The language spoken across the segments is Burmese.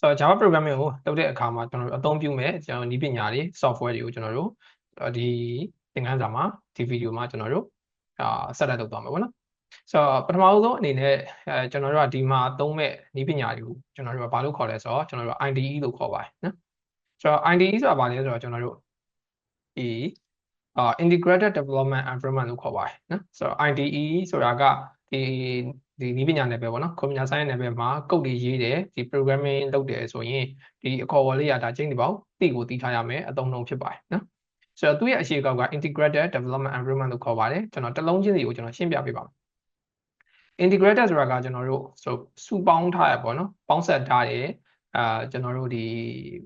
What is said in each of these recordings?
ဆိုတော့ Java programming ကိုလုပ်တဲ့အခါမှာကျွန်တော်တို့အသုံးပြုမဲ့ကျွန်တော်နည်းပညာတွေ software တွေကိုကျွန်တော်တို့ဒီသင်ခန်းစာမှာဒီ video မှာကျွန်တော်တို့အာဆက်လက်လုပ်သွားမှာပေါ့နော်ဆိုတော့ပထမဆုံးအနေနဲ့အဲကျွန်တော်တို့ကဒီမှာသုံးမဲ့နည်းပညာတွေကိုကျွန်တော်တို့ကဘာလို့ခေါ်လဲဆိုတော့ကျွန်တော်တို့ IDE လို့ခေါ်ပါတယ်နော်ဆိုတော့ IDE ဆိုတာဘာလဲဆိုတော့ကျွန်တော်တို့ဒီအာ integrated development environment လို့ခေါ်ပါတယ်နော်ဆိုတော့ IDE ဆိုတာကဒီ ဒီနည်းပညာနယ်ပယ်ပေါ့နော် computer science နယ်ပယ်မှာကုတ်တွေရေးတယ်ဒီ programming လုပ်တယ်ဆိုရင်ဒီအခေါ်အဝေါ်လေးရတာကျင်းဒီပေါင်းသိကိုသိထားရမယ်အသုံးနှုန်းဖြစ်ပါတယ်နော်ဆိုတော့သူ့ရဲ့အခြေကောက်က integrated development environment လို့ခေါ်ပါတယ်ကျွန်တော်တစ်လုံးချင်းစီကိုကျွန်တော်ရှင်းပြပေးပါမယ် integrated ဆိုတာကကျွန်တော်တို့ဆိုစုပေါင်းထားရပေါ့နော်ပေါင်းဆက်ထားတယ်အာကျွန်တော်တို့ဒီ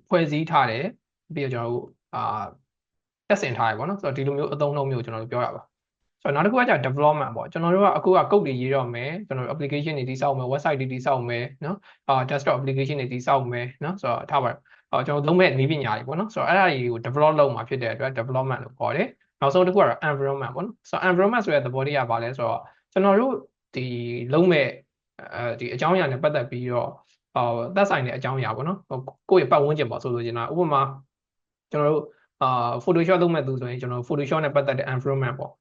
ဖွဲ့စည်းထားတယ်ပြီးတော့ကျွန်တော်တို့အာတက်ဆင်ထားရပေါ့နော်ဆိုတော့ဒီလိုမျိုးအသုံးအနှုန်းမျိုးကျွန်တော်တို့ပြောရပါ ဆိုတော့နောက်တစ်ခုကကြာ development ပေါ့ကျွန်တော်တို့ကအခုက code တွေရေးတော့မယ်ကျွန်တော်တို့ application တွေတည်ဆောက်မယ် website တွေတည်ဆောက်မယ်နော်အာ desktop application တွေတည်ဆောက်မယ်နော်ဆိုတော့ထားပါအော်ကျွန်တော်သုံးမဲ့နည်းပညာတွေပေါ့နော်ဆိုတော့အဲ့ဒါကြီးကို develop လုပ်မှာဖြစ်တဲ့အတွက် development လို့ခေါ်တယ်နောက်ဆုံးတစ်ခုကတော့ environment ပေါ့နော်ဆိုတော့ environment ဆိုတဲ့သဘောတရားပါလဲဆိုတော့ကျွန်တော်တို့ဒီလုံးမဲ့အဲဒီအကြောင်းအရာနဲ့ပတ်သက်ပြီးတော့အော်သက်ဆိုင်တဲ့အကြောင်းအရာပေါ့နော်ကိုယ့်ရဲ့ပတ်ဝန်းကျင်ပေါ့ဆိုလိုချင်တာဥပမာကျွန်တော်တို့အာ Photoshop လုပ်မဲ့သူဆိုရင်ကျွန်တော် Photoshop နဲ့ပတ်သက်တဲ့ environment ပေါ့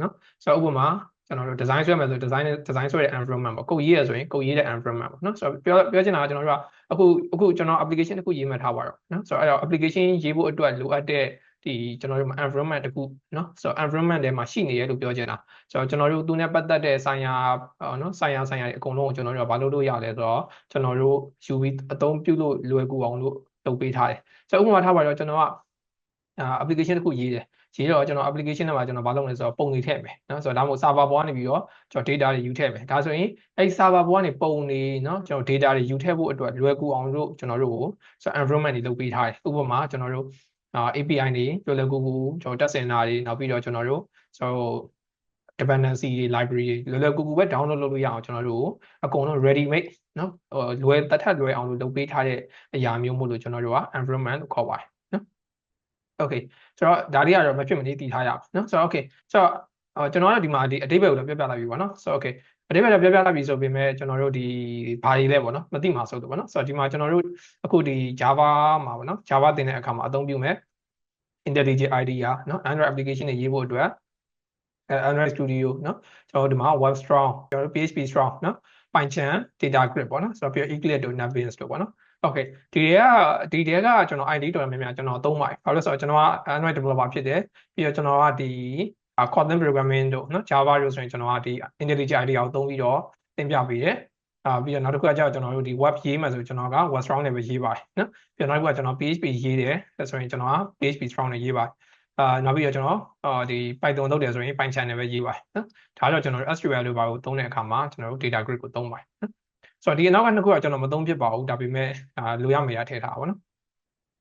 နော်ဆိုတော့ဥပမာကျွန်တော်တို့ design ဆွဲမယ်ဆို design design ဆွဲတဲ့ environment ပေါ့ကိုရေးရဆိုရင်ကိုရေးတဲ့ environment ပေါ့နော်ဆိုတော့ပြောပြောချင်တာကကျွန်တော်တို့ကအခုအခုကျွန်တော် application တစ်ခုရေးမှတ်ထားပါတော့နော်ဆိုတော့အဲ့တော့ application ရေးဖို့အတွက်လိုအပ်တဲ့ဒီကျွန်တော်တို့ environment တခုเนาะဆိုတော့ environment ထဲမှာရှိနေရလို့ပြောချင်တာဆိုတော့ကျွန်တော်တို့သူနဲ့ပတ်သက်တဲ့ဆိုင်ရာเนาะဆိုင်ရာဆိုင်ရာတွေအကုန်လုံးကိုကျွန်တော်တို့ကဘာလုပ်လို့ရလဲဆိုတော့ကျွန်တော်တို့ UV အသုံးပြုလို့လွယ်ကူအောင်လို့လုပ်ပေးထားတယ်ဆိုတော့ဥပမာထားပါတော့ကျွန်တော်ကအာ application တခုရေးတယ် ရေးတော့ကျွန်တော် application ထဲမှာကျွန်တော်မလုပ်လဲဆိုတော့ပုံတွေထည့်မယ်နော်ဆိုတော့ဒါမှမဟုတ် server ပေါ်ကနေပြီးတော့ကျွန်တော် data တွေယူထည့်မယ်ဒါဆိုရင်အဲ့ server ပေါ်ကနေပုံတွေနော်ကျွန်တော် data တွေယူထည့်ဖို့အတွက်လွယ်ကူအောင်လို့ကျွန်တော်တို့ကိုဆိုတော့ environment တွေလုပ်ပေးထားတယ်ဥပမာကျွန်တော်တို့ API တွေကျွန်တော်လွယ်ကူကူကျွန်တော်တက်စင်တာတွေနောက်ပြီးတော့ကျွန်တော်တို့ကျွန်တော် dependency တွေ library တွေလွယ်လွယ်ကူကူပဲ download လုပ်လို့ရအောင်ကျွန်တော်တို့အကုန်လုံး ready made နော်ဟိုလွယ်တထက်လွယ်အောင်လို့လုပ်ပေးထားတဲ့အရာမျိုးမို့လို့ကျွန်တော်တို့က environment လို့ခေါ်ပါတယ် okay ဆိုတော့ဒါတွေကတော့မဖြစ်မနေတည်ထားရအောင်နော်ဆိုတော့ okay ဆိုတော့ကျွန်တော်ကဒီမှာဒီအတိတ်ဘက်ကိုလည်းပြောပြလိုက်ပြီပေါ့နော်ဆိုတော့ okay အတိတ်ဘက်လည်းပြောပြလိုက်ပြီဆိုပေမဲ့ကျွန်တော်တို့ဒီဘာတွေလဲပေါ့နော်မသိမှာဆိုတော့ပေါ့နော်ဆိုတော့ဒီမှာကျွန်တော်တို့အခုဒီ Java မှာပေါ့နော် Java သင်တဲ့အခါမှာအသုံးပြုမယ် IntelliJ IDEA နော် Android application တွေရေးဖို့အတွက် Android Studio နော်ကျွန်တော်တို့ဒီမှာ Web Strong ကျွန်တော်တို့ PHP Strong နော် Python Data Grid ပေါ့နော်ဆိုတော့ပြီးတော့ Eclipse တို့ Nevis တို့ပေါ့ နော် Okay ဒီတွေကဒီတွေကကျွန်တော် ID တော်တော်များများကျွန်တော်သုံးပါတယ်ဘာလို့လဲဆိုတော့ကျွန်တော်က Android developer ဖြစ်တယ်ပြီးတော့ကျွန်တော်ကဒီ Kotlin programming တို့နော် Java တို့ဆိုရင်ကျွန်တော်ကဒီ IntelliJ IDEA ကိုသုံးပြီးတော့သင်ပြပေးတယ်အာပြီးတော့နောက်တစ်ခုကကျတော့ကျွန်တော်တို့ဒီ web ရေးမှဆိုကျွန်တော်က web strong နဲ့ပဲရေးပါတယ်နော်ပြီးတော့နောက်တစ်ခုကကျွန်တော် PHP ရေးတယ်ဆိုရင်ကျွန်တော်က PHP strong နဲ့ရေးပါတယ်အာနောက်ပြီးတော့ကျွန်တော်အာဒီ Python လုပ်တယ်ဆိုရင် Python နဲ့ပဲရေးပါတယ်နော်ဒါတော့ကျွန်တော်တို့ SQL လို့ပါကိုသုံးတဲ့အခါမှာကျွန်တော်တို့ data grid ကိုသုံးပါတယ်နော် ဆိုတော့ဒီအနောက်ကနှစ်ခုကကျွန်တော်မသုံးဖြစ်ပါဘူးဒါပေမဲ့အာလိုရမေရထည့်ထားပါဘောနော်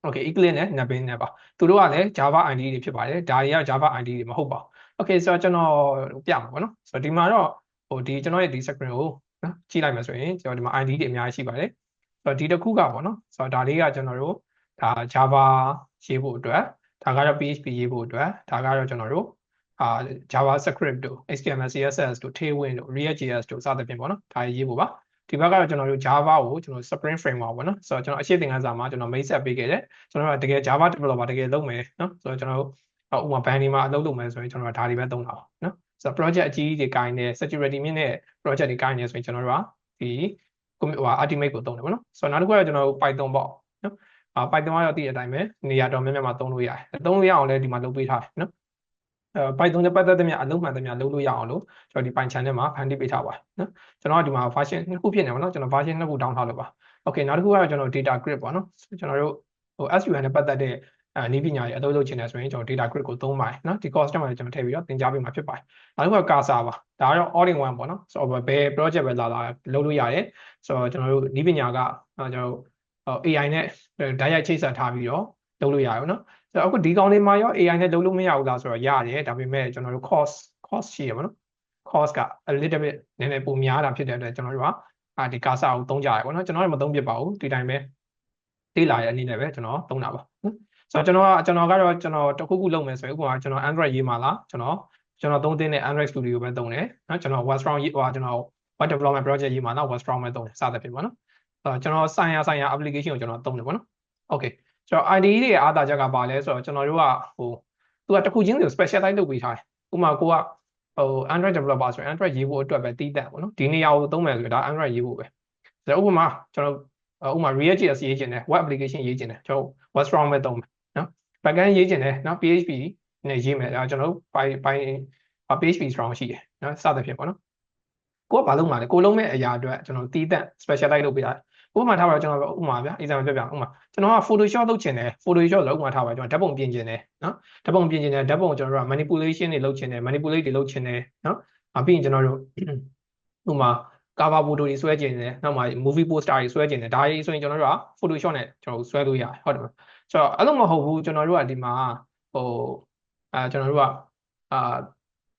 Okay Eclipse နဲ့ Nebin နဲ့ပါသူတို့ကလည်း Java ID တွေဖြစ်ပါတယ်ဒါတွေက Java ID တွေမဟုတ်ပါဘူး Okay ဆိုတော့ကျွန်တော်ပြမှာပေါ့နော်ဆိုတော့ဒီမှာတော့ဟိုဒီကျွန်တော်ရဲ့ဒီ screen ကိုနော်ကြည့်လိုက်မယ်ဆိုရင်ကျွန်တော်ဒီမှာ ID တွေအများကြီးရှိပါတယ်ဆိုတော့ဒီတစ်ခုကပေါ့နော်ဆိုတော့ဒါလေးကကျွန်တော်တို့ဒါ Java ရေးဖို့အတွက်ဒါကတော့ PHP ရေးဖို့အတွက်ဒါကတော့ကျွန်တော်တို့အာ JavaScript တို့ HTML CSS တို့ Tailwind တို့ React.js တို့စသဖြင့်ပေါ့နော်ဒါရေးဖို့ပါ ဒီဘက်ကတော့ကျွန်တော်တို့ Java ကိုကျွန်တော် Spring Framework ပေါ့နော်ဆိုတော့ကျွန်တော်အရှိသင်ခန်းစာမှာကျွန်တော် main set ပေးခဲ့တယ်ကျွန်တော်ကတကယ် Java developer တကယ်လုပ်မယ်နော်ဆိုတော့ကျွန်တော်တို့ဥပမာ band ဒီမှာအလုပ်လုပ်မယ်ဆိုရင်ကျွန်တော်ဒါတွေပဲသုံးတာပါနော်ဆိုတော့ project အကြီးကြီးတွေကိုင်းနေ security မြင့်တဲ့ project တွေကိုင်းနေဆိုရင်ကျွန်တော်တို့ကဒီဟို ultimate ကိုသုံးတယ်ပေါ့နော်ဆိုတော့နောက်တစ်ခုကကျွန်တော်တို့ Python ပေါ့နော်အာ Python ကတော့တည်တဲ့အတိုင်းပဲနေရာတော်များများမှာသုံးလို့ရတယ်သုံးလို့ရအောင်လည်းဒီမှာလုပ်ပေးထားတယ်နော်အဲ Python နဲ့ပတ်သက်တဲ့မြအလုံးမှန်တဲ့မြလုပ်လို့ရအောင်လို့ကျွန်တော်ဒီ Python ထဲမှာဖန်တီးပေးထားပါတယ်နော်ကျွန်တော်ကဒီမှာ version နှစ်ခုဖြစ်နေပါတော့ကျွန်တော် version နှစ်ခု down ထားလို့ပါ Okay နောက်တစ်ခုကတော့ကျွန်တော် data grid ပေါ့နော်ကျွန်တော်တို့ဟို SQL နဲ့ပတ်သက်တဲ့အဲနည်းပညာတွေအသုံးလုပ်ချင်တယ်ဆိုရင်ကျွန်တော် data grid ကိုသုံးပါတယ်နော်ဒီ course ထဲမှာကျွန်တော်ထည့်ပြီးတော့သင်ကြားပေးမှာဖြစ်ပါတယ်နောက်တစ်ခုက cursor ပါဒါကတော့ all in one ပေါ့နော်ဆိုတော့ဘယ် project ပဲလာလာလုပ်လို့ရတယ်ဆိုတော့ကျွန်တော်တို့နည်းပညာကကျွန်တော်တို့ AI နဲ့ဓာတ်ရိုက်ချိတ်ဆက်ထားပြီးတော့လုပ်လို့ရတယ်နော်ဆို တော့အခုဒီကောင်လေးမှာရော AI နဲ့လုပ်လို့မရဘူးလားဆိုတော့ရတယ်ဒါပေမဲ့ကျွန်တော်တို့ cost cost ရှိရပါတော့ cost က a little bit နည်းနည်းပိုများတာဖြစ်တဲ့အတွက်ကျွန်တော်တို့ကအာဒီ cursor ကိုသုံးကြရပေါ့နော်ကျွန်တော်လည်းမသုံးဖြစ်ပါဘူးဒီတိုင်းပဲလေ့လာရတဲ့အနေနဲ့ပဲကျွန်တော်သုံးတာပါနော်ဆိုတော့ကျွန်တော်ကကျွန်တော်ကတော့ကျွန်တော်တခုခုလုပ်မယ်ဆိုရင်ဥပမာကျွန်တော် Android ရေးမှာလားကျွန်တော်ကျွန်တော်သုံးတဲ့ Android Studio ပဲသုံးတယ်နော်ကျွန်တော် Web Strong ရေးဟိုကျွန်တော် web development project ရေးမှာနော် Web Strong ပဲသုံးတယ်စသဖြင့်ပေါ့နော်အဲကျွန်တော်ဆိုင်ရာဆိုင်ရာ application ကိုကျွန်တော်သုံးတယ်ပေါ့နော် okay ကျွန်တော် IDE တွေအားသာချက်ကပါလဲဆိုတော့ကျွန်တော်တို့ကဟိုသူကတစ်ခုချင်းစီကို specialize လုပ်ပေးထားတယ်ဥပမာကိုကဟို Android developer ဆိုရင် Android ရေးဖို့အတွက်ပဲတည်တတ်ပေါ့နော်ဒီနေရာကိုသုံးမယ်ဆိုတော့ဒါ Android ရေးဖို့ပဲဒါဥပမာကျွန်တော်ဥပမာ React.js ရေးချင်တယ် web application ရေးချင်တယ်ကျွန်တော် web strong ပဲသုံးမယ်နော် backend ရေးချင်တယ်နော် PHP နဲ့ရေးမယ်ဒါကျွန်တော်တို့ by by PHP strong ရှိတယ်နော်စသဖြင့်ပေါ့နော်ကိုကဘာလုပ်မှာလဲကိုလုံးမဲ့အရာအတွက်ကျွန်တော်တည်တတ် specialize လုပ်ပေးတာ ဥပမာထားပါတော့ကျွန်တော်ဥပမာဗျာ example ပြောပြဥပမာကျွန်တော်က Photoshop လုပ်ချင်တယ် Photoshop လို့ဥပမာထားပါကျွန်တော်ဓာတ်ပုံပြင်ချင်တယ်နော်ဓာတ်ပုံပြင်ချင်တယ်ဓာတ်ပုံကျွန်တော်တို့က manipulation တွေလုပ်ချင်တယ် manipulate တွေလုပ်ချင်တယ်နော်အပြီးရင်ကျွန်တော်တို့ဥပမာ cover photo တွေဆွဲချင်တယ်နောက်မှ movie poster တွေဆွဲချင်တယ်ဒါတွေဆိုရင်ကျွန်တော်တို့က Photoshop နဲ့ကျွန်တော်တို့ဆွဲလို့ရတယ်ဟုတ်တယ်မဆိုတော့အဲ့လိုမဟုတ်ဘူးကျွန်တော်တို့ကဒီမှာဟိုအာကျွန်တော်တို့ကအာ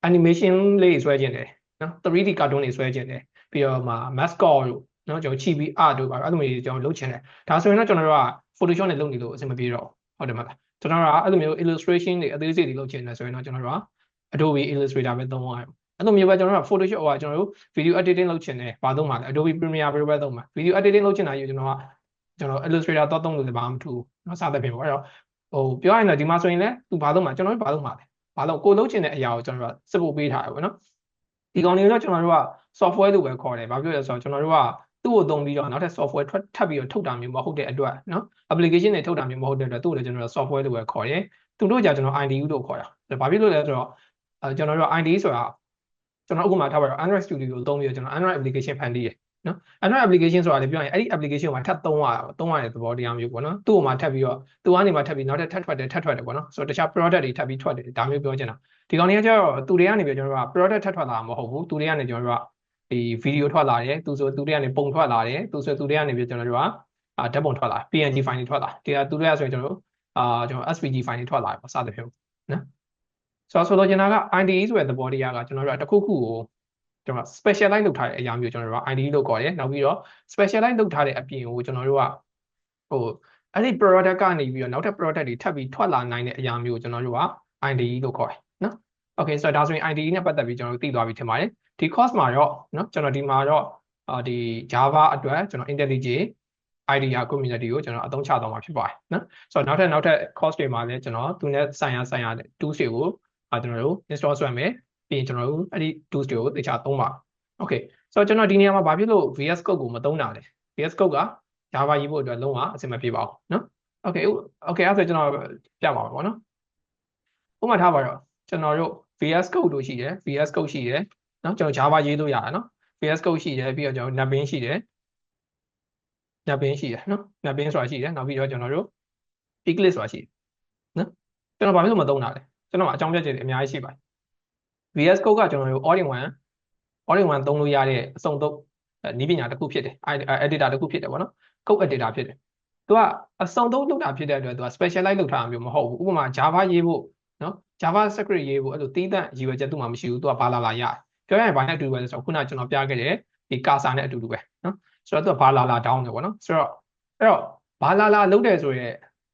animation လေးဆွဲချင်တယ်နော် 3D cartoon တွေဆွဲချင်တယ်ပြီးတော့မှ mascot တို့ နော်ကျွန်တော်ချီပြီး art တို့ပါအဲ့လိုမျိုးကျွန်တော်လုပ်ချင်တယ်ဒါဆိုရင်တော့ကျွန်တော်တို့က Photoshop နဲ့လုပ်နေလို့အဆင်မပြေတော့ဟုတ်တယ်မလားကျွန်တော်ကအဲ့လိုမျိုး illustration တွေအသေးစိတ်တွေလုပ်ချင်တယ်ဆိုရင်တော့ကျွန်တော်တို့က Adobe Illustrator ပဲသုံးရအောင်အဲ့လိုမျိုးပဲကျွန်တော်တို့က Photoshop ကကျွန်တော်တို့ video editing လုပ်ချင်တယ်ဘာသုံးမှာလဲ Adobe Premiere Pro ပဲသုံးမှာ video editing လုပ်ချင်တာယူကျွန်တော်ကကျွန်တော် Illustrator တော့သုံးလို့လည်းဘာမှမထူဘူးเนาะစသဖြင့်ပေါ့အဲ့တော့ဟိုပြောရရင်တော့ဒီမှာဆိုရင်လည်းသူဘာသုံးမှာကျွန်တော်တို့ဘာသုံးမှာလဲဘာလို့ကိုလုပ်ချင်တဲ့အရာကိုကျွန်တော်တို့ကစပို့ပေးထားတယ်ပေါ့နော်ဒီကောင်တွေတော့ကျွန်တော်တို့က software လို့ပဲခေါ်တယ်ဘာဖြစ်လဲဆိုတော့ကျွန်တော်တို့က သူ့ကိုသုံးပြီးတော့နောက်ထပ် software ထွက်ထပ်ပြီးတော့ထုတ်တာမျိုးမဟုတ်တဲ့အတွက်နော် application တွေထုတ်တာမျိုးမဟုတ်တဲ့အတွက်သူ့ကိုလည်းကျွန်တော်တို့ software လို့ပဲခေါ်တယ်သူတို့じゃကျွန်တော် IDE လို့ခေါ်တာဘာဖြစ်လို့လဲဆိုတော့အဲကျွန်တော်တို့ IDE ဆိုတာကျွန်တော်အခုမှထားပါတော့ Android Studio ကိုသုံးပြီးတော့ကျွန်တော် Android application ဖန်တီးရနော် Android application ဆိုတာလည်းပြောရင်အဲ့ဒီ application ကိုမှထပ်သုံးရတာသုံးရတဲ့သဘောတရားမျိုးပေါ့နော်သူ့ကိုမှထပ်ပြီးတော့သူကနေမှထပ်ပြီးနောက်ထပ်ထပ်ထွက်တယ်ထပ်ထွက်တယ်ပေါ့နော်ဆိုတော့တခြား product တွေထပ်ပြီးထွက်တယ်ဒါမျိုးပြောချင်တာဒီကောင်တွေကကျတော့သူတွေကနေပြီးကျွန်တော်တို့က product ထပ်ထွက်လာမှာမဟုတ်ဘူးသူတွေကနေကျွန်တော်တို့က ဒီ video ထွက်လာတယ်သူဆိုသူတွေကနေပုံထွက်လာတယ်သူဆိုသူတွေကနေပြီးကျွန်တော်တို့ကအာဓာတ်ပုံထွက်လာ PNG file တွေထွက်လာဒီကသူတွေကဆိုရင်ကျွန်တော်တို့အာကျွန်တော် SVG file တွေထွက်လာပေါ့စသဖြင့်နော်ဆိုတော့ဆိုတော့ကျွန်တော်က IDE ဆိုတဲ့သဘောတရားကကျွန်တော်တို့ကတစ်ခုခုကိုကျွန်တော် specialize လုပ်ထားတဲ့အရာမျိုးကျွန်တော်တို့က IDE လို့ခေါ်တယ်နောက်ပြီးတော့ specialize လုပ်ထားတဲ့အပြင်ကိုကျွန်တော်တို့ကဟိုအဲ့ဒီ product ကနေပြီးတော့နောက်ထပ် product တွေထပ်ပြီးထွက်လာနိုင်တဲ့အရာမျိုးကိုကျွန်တော်တို့က IDE လို့ခေါ်တယ်နော် okay ဆိုတော့ဒါဆိုရင် IDE နဲ့ပတ်သက်ပြီးကျွန်တော်တို့သိသွားပြီထင်ပါတယ်ဒီ course မှာတော့နော်ကျွန်တော်ဒီမှာတော့အာဒီ Java အတွက်ကျွန်တော် IntelliJ IDEA community ကိုကျွန်တော်အသုံးချသွားမှာဖြစ်ပါတယ်နော်ဆိုတော့နောက်ထပ်နောက်ထပ် course တွေမှာလည်းကျွန်တော်သူနဲ့ဆိုင်ရာဆိုင်ရာ tools တွေကိုအာကျွန်တော်တို့ install ဆွဲမယ်ပြီးရင်ကျွန်တော်တို့အဲ့ဒီ tools တွေကိုတခြားသုံးပါ okay ဆိုတော့ကျွန်တော်ဒီနေရာမှာဘာဖြစ်လို့ VS Code ကိုမသုံးတာလဲ VS Code က Java ရေးဖို့အတွက်လုံးဝအဆင်မပြေပါဘူးနော် okay okay အဲ့ဒါဆိုကျွန်တော်ပြပါမယ်ပေါ့နော်ဥပမာထားပါတော့ကျွန်တော်တို့ VS Code တို့ရှိတယ် VS Code ရှိတယ်နော်ကျွန်တော် Java ရေးလို့ရတယ်နော် VS Code ရှိတယ်ပြီးတော့ကျွန်တော် Netbean ရှိတယ် Netbean ရှိတယ်နော် Netbean ဆိုတာရှိတယ်နောက်ပြီးတော့ကျွန်တော်တို့ Eclipse ဆိုတာရှိတယ်နော်ကျွန်တော်ဘာလို့မသုံးတာလဲကျွန်တော်အကြောင်းပြချက်တွေအများကြီးရှိပါတယ် VS Code ကကျွန်တော်တို့ all in one all in one သုံးလို့ရတဲ့အစုံသုံးနည်းပညာတစ်ခုဖြစ်တယ် editor တစ်ခုဖြစ်တယ်ပေါ့နော် code editor ဖြစ်တယ်သူကအစုံသုံးလုပ်တာဖြစ်တဲ့အတွက်သူက specialize လုပ်ထားတာမျိုးမဟုတ်ဘူးဥပမာ Java ရေးဖို့နော် Java script ရေးဖို့အဲ့လိုတီးတန့်ရည်ရွယ်ချက်သူမှမရှိဘူးသူကဘာလာလာရတယ်ပြောရရင်ဘာနဲ့အတူတူပဲဆိုတော့ခုနကကျွန်တော်ပြခဲ့တဲ့ဒီ cursor နဲ့အတူတူပဲနော်ဆိုတော့သူကဘာလာလာ down တယ်ပေါ့နော်ဆိုတော့အဲ့တော့ဘာလာလာလုပ်တယ်ဆိုရဲ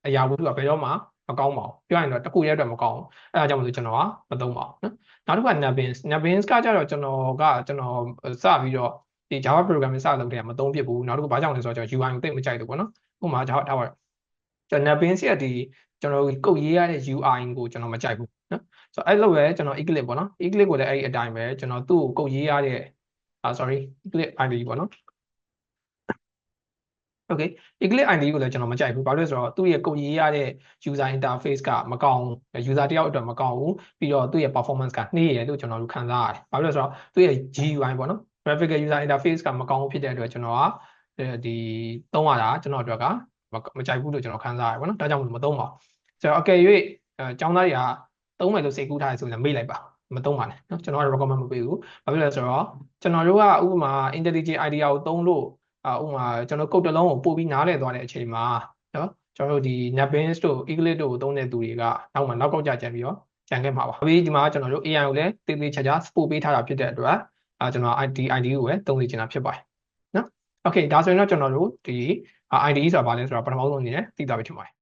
အရာကိုသူကဘယ်တော့မှမကောင်းပါဘူးပြောရရင်တော့တခုရဲအတွက်မကောင်းဘူးအဲ့ဒါကြောင့်မလို့ကျွန်တော်ကမသုံးပါဘူးနော်နောက်တစ်ခုက Nabins Nabins ကကြတော့ကျွန်တော်ကကျွန်တော်စပြီးတော့ဒီ Java programming စလုပ်တယ်မသုံးဖြစ်ဘူးနောက်တစ်ခုဘာကြောင့်လဲဆိုတော့ကျွန်တော် UI ကိုသိမကြိုက်ဘူးပေါ့နော်ဥပမာ Java ထားပါကျွန်တော် Nabins ရဲ့ဒီ ကျွန်တော်ကုတ်ရေးရတဲ့ UI ကိုကျွန်တော်မကြိုက်ဘူးနော်ဆိုတော့အဲ့လိုပဲကျွန်တော် Eclipse ပေါ့နော် Eclipse ကိုလည်းအဲ့ဒီအတိုင်းပဲကျွန်တော်သူ့ကိုကုတ်ရေးရတဲ့အာ sorry Eclipse ID ပေါ့နော် okay Eclipse ID ကိုလည်းကျွန်တော်မကြိုက်ဘူးဘာလို့လဲဆိုတော့သူ့ရဲ့ကုတ်ရေးရတဲ့ user interface ကမကောင်းဘူး user တယောက်အတွက်မကောင်းဘူးပြီးတော့သူ့ရဲ့ performance ကနှေးရတယ်လို့ကျွန်တော်တို့ခံစားရတယ်ဘာလို့လဲဆိုတော့သူ့ရဲ့ GUI ပေါ့နော် graphical user interface ကမကောင်းဘူးဖြစ်တဲ့အတွက်ကျွန်တော်ကဒီသုံးရတာကျွန်တော်အတွက်ကမကြိုက်ဘူးလို့ကျွန်တော်ခံစားရတယ်ပေါ့နော်ဒါကြောင့်မသုံးပါဘူး ဆိုတော့အကယ်၍အကြောင်းသားတွေကသုံးမယ်လို့စိတ်ကူးထားရဆိုရင်မေ့လိုက်ပါမသုံးပါနဲ့เนาะကျွန်တော်က recommend မပေးဘူးဘာဖြစ်လဲဆိုတော့ကျွန်တော်တို့ကဥပမာ intelligent idea ကိုသုံးလို့အာဥပမာကျွန်တော်ကုတ်တလုံးကိုပို့ပြီးနားလည်သွားတဲ့အချိန်မှာเนาะကျွန်တော်တို့ဒီ Netbeans တို့ Eclipse တို့ကိုသုံးတဲ့သူတွေကနောက်မှနောက်ကောက်ကြကြပြီးတော့ကြံခဲ့မှာပါပြီးဒီမှာကျွန်တော်တို့ AI ကိုလည်းတေးသေးချာချာ support ပေးထားတာဖြစ်တဲ့အတွက်အာကျွန်တော် ID ID ကိုပဲသုံးနေချင်တာဖြစ်ပါတယ်เนาะ okay ဒါဆိုရင်တော့ကျွန်တော်တို့ဒီ ID ဆိုတာဘာလဲဆိုတော့ပထမဆုံးအနေနဲ့သိတာပဲထင်ပါတယ်